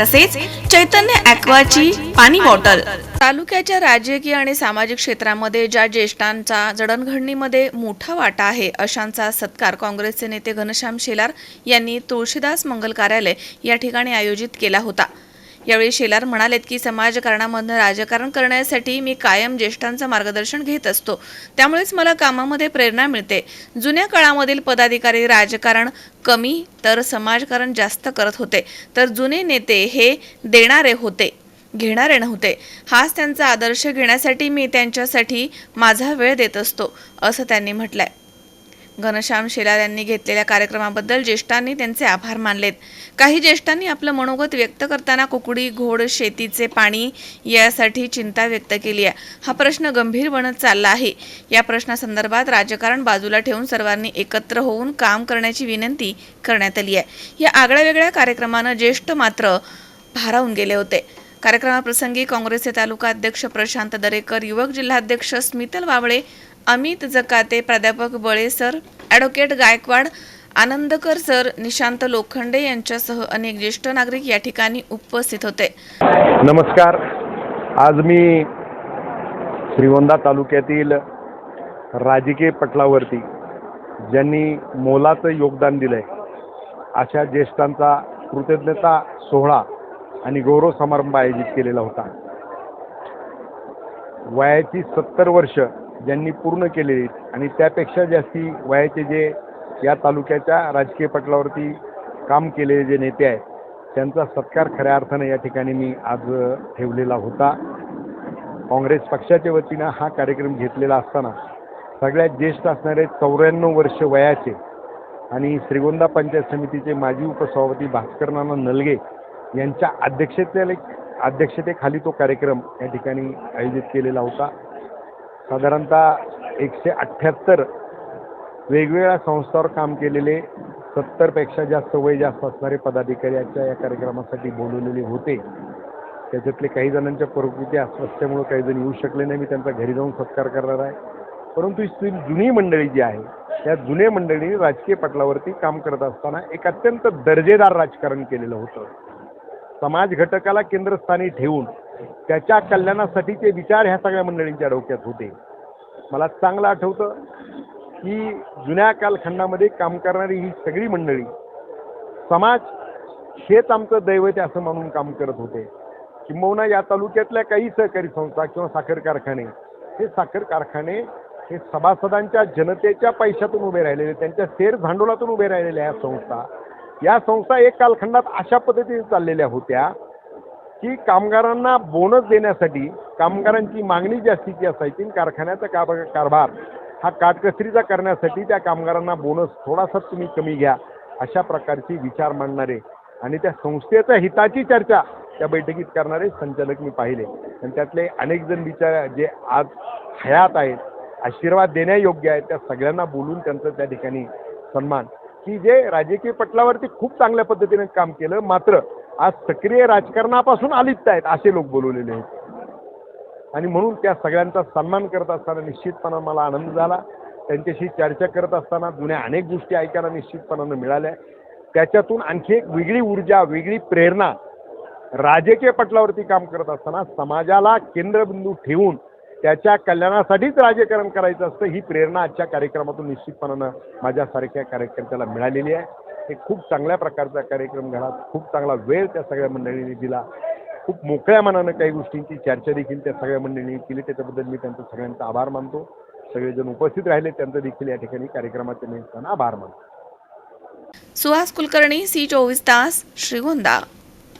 तसेच चैतन्य ॲक्वाची पाणी बॉटल. तालुक्याच्या राजकीय आणि सामाजिक क्षेत्रामध्ये ज्या ज्येष्ठांचा जडणघडणीमध्ये मोठा वाटा आहे अशांचा सत्कार काँग्रेसचे नेते घनश्याम शेलार यांनी तुळशीदास मंगल कार्यालय या ठिकाणी आयोजित केला होता. यावेळी शेलार म्हणालेत की समाजकारणामधनं राजकारण करण्यासाठी मी कायम ज्येष्ठांचं मार्गदर्शन घेत असतो. त्यामुळेच मला कामामध्ये प्रेरणा मिळते. जुन्या काळामधील पदाधिकारी राजकारण कमी तर समाजकारण जास्त करत होते. तर जुने नेते हे देणारे होते घेणारे नव्हते. हाच त्यांचा आदर्श घेण्यासाठी मी त्यांच्यासाठी माझा वेळ देत असतो असं त्यांनी म्हटलंय. घनश्याम शेलार यांनी घेतलेल्या कार्यक्रमाबद्दल ज्येष्ठांनी त्यांचे आभार मानलेत. काही ज्येष्ठांनी आपलं मनोगत व्यक्त करताना कुकडी घोड शेतीचे पाणी यासाठी चिंता व्यक्त केली आहे. हा प्रश्न गंभीर बनत चालला आहे. या प्रश्नासंदर्भात राजकारण बाजूला ठेवून सर्वांनी एकत्र होऊन काम करण्याची विनंती करण्यात आली आहे. या आगळ्या वेगळ्या कार्यक्रमानं ज्येष्ठ मात्र भारावून गेले होते. कार्यक्रमाप्रसंगी काँग्रेसचे तालुका अध्यक्ष प्रशांत दरेकर युवक जिल्हाध्यक्ष स्मितल वावळे अमित जकाते प्राध्यापक Bale sir advocate Gaikwad Anandkar sir Nishant Lokhande यांच्यासह अनेक ज्येष्ठ नागरिक या ठिकाणी उपस्थित होते. नमस्कार. आज मी श्रीगोंदा तालुक्यातील राजकीय पटलावरती ज्यांनी मोलाचं योगदान दिलं आहे अशा ज्येष्ठांचा कृतज्ञता सोहळा आणि गौरव समारंभ आयोजित केलेला होता. वयाची सत्तर वर्ष ज्यांनी पूर्ण केलेली आणि त्यापेक्षा जास्ती वयाचे जे या तालुक्याच्या राजकीय पटलावरती काम केलेले जे नेते आहेत त्यांचा सत्कार खऱ्या अर्थानं या ठिकाणी मी आज ठेवलेला होता. काँग्रेस पक्षाच्या वतीनं हा कार्यक्रम घेतलेला असताना सगळ्यात ज्येष्ठ असणारे चौऱ्याण्णव वर्ष वयाचे आणि श्रीगोंदा पंचायत समितीचे माजी उपसभापती भास्कर नाना नलगे यांच्या अध्यक्षतेले अध्यक्षतेखाली तो कार्यक्रम या ठिकाणी आयोजित केलेला होता. साधारणतः एकशे अठ्ठ्याहत्तर वेगवेगळ्या संस्थांवर काम केलेले सत्तरपेक्षा जास्त वय जास्त असणारे पदाधिकाऱ्याच्या या कार्यक्रमासाठी बोलवलेले होते. त्याच्यातले काही जणांच्या प्रकृती अस्वस्थतेमुळे काही जण येऊ शकले नाही मी त्यांचा घरी जाऊन सत्कार करणार आहे. परंतु ही जुनी मंडळी जी आहे त्या जुन्या मंडळीने राजकीय पटलावरती काम करत असताना एक अत्यंत दर्जेदार राजकारण केलेलं होतं. समाज घटकाला केंद्रस्थानी ठेवून त्याच्या कल्याणासाठीचे विचार ह्या सगळ्या मंडळींच्या डोक्यात होते. मला चांगलं आठवतं की जुन्या कालखंडामध्ये काम करणारी ही सगळी मंडळी समाज हेच आमचं दैवत असं मानून काम करत होते. किंबहुना या तालुक्यातल्या काही सहकारी संस्था किंवा साखर कारखाने हे साखर कारखाने हे सभासदांच्या जनतेच्या पैशातून उभे राहिलेले त्यांच्या शेर भांडवलातून उभे राहिलेल्या या संस्था या संस्था एक कालखंडात अशा पद्धतीने चाललेल्या होत्या की कामगारांना बोनस देण्यासाठी कामगारांची मागणी जास्तीची असायची कारखान्याचा का कारभार हा काटकसरीचा करण्यासाठी त्या कामगारांना बोनस थोडासा तुम्ही कमी घ्या अशा प्रकारची विचार मांडणारे आणि त्या संस्थेच्या हिताची चर्चा त्या बैठकीत करणारे संचालक मी पाहिले. आणि त्यातले अनेक जण विचार जे आज हयात आहेत आशीर्वाद देण्यायोग्य आहेत त्या सगळ्यांना बोलून त्यांचं त्या ठिकाणी सन्मान. की जे राजकीय पटलावरती खूप चांगल्या पद्धतीने काम केलं मात्र आज सक्रिय राजकारणापासून अलिप्त आहेत असे लोक बोलवलेले आहेत. आणि म्हणून त्या सगळ्यांचा सन्मान करत असताना निश्चितपणा मला आनंद झाला. त्यांच्याशी चर्चा करत असताना जुन्या अनेक गोष्टी ऐकायला निश्चितपणानं मिळाल्या. त्याच्यातून आणखी एक वेगळी ऊर्जा वेगळी प्रेरणा राजकीय पटलावरती काम करत असताना समाजाला केंद्रबिंदू ठेवून त्याच्या कल्याणासाठीच राजकारण करायचं असतं ही प्रेरणा आजच्या कार्यक्रमातून निश्चितपणानं माझ्यासारख्या कार्यकर्त्याला मिळालेली आहे. हे खूप चांगल्या प्रकारचा कार्यक्रम झाला खूप चांगला वेळ त्या सगळ्या मंडळींनी दिला. खूप मोकळ्या मनानं काही गोष्टींची चर्चा देखील त्या सगळ्या मंडळींनी केली. त्याच्याबद्दल मी त्यांचा सगळ्यांचा आभार मानतो. सगळेजण उपस्थित राहिले. त्यांचं देखील या ठिकाणी कार्यक्रमाच्या निमित्तानं आभार मानतो. सुहास कुलकर्णी सी चोवीस तास श्रीगोंदा.